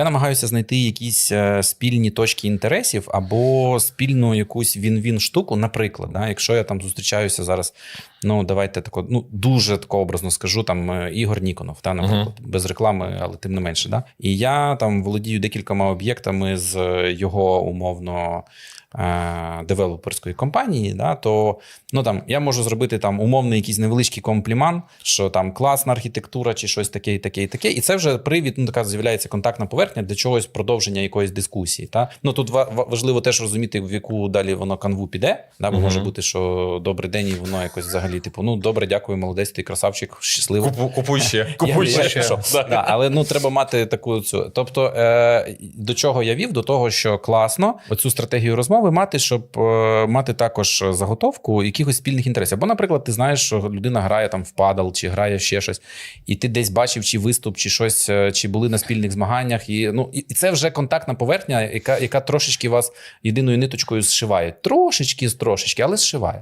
Я намагаюся знайти якісь е, спільні точки інтересів або спільну якусь він-він штуку. Наприклад, да, якщо я там зустрічаюся зараз, ну давайте тако, ну дуже тако образно скажу, там е, Ігор Ніконов, та, наприклад, без реклами, але тим не менше. Да? І я там володію декількома об'єктами з е, його умовно. Девелоперської компанії, да, то ну там я можу зробити там умовний якийсь невеличкий компліман, що там класна архітектура, чи щось таке, і таке, і таке. І це вже привід, ну така з'являється контактна поверхня для чогось продовження якоїсь дискусії. Та ну тут ва- ва- важливо теж розуміти, в яку далі воно канву піде. Да, бо Мгм. може бути, що добрий день, і воно якось взагалі, типу, ну добре, дякую, молодець, ти красавчик, щасливо. Купу, купуй ще. Я- Купуй я ще. пішов. Да, але ну треба мати таку цю. Тобто, е, до чого я вів? До того, що класно оцю стратегію розмови мати, щоб е, мати також заготовку якихось спільних інтересів. Бо, наприклад, ти знаєш, що людина грає там в падал, чи грає ще щось, і ти десь бачив, чи виступ, чи щось, е, чи були на спільних змаганнях. І ну і це вже контактна поверхня, яка, яка трошечки вас єдиною ниточкою зшиває. Трошечки з трошечки, але зшиває.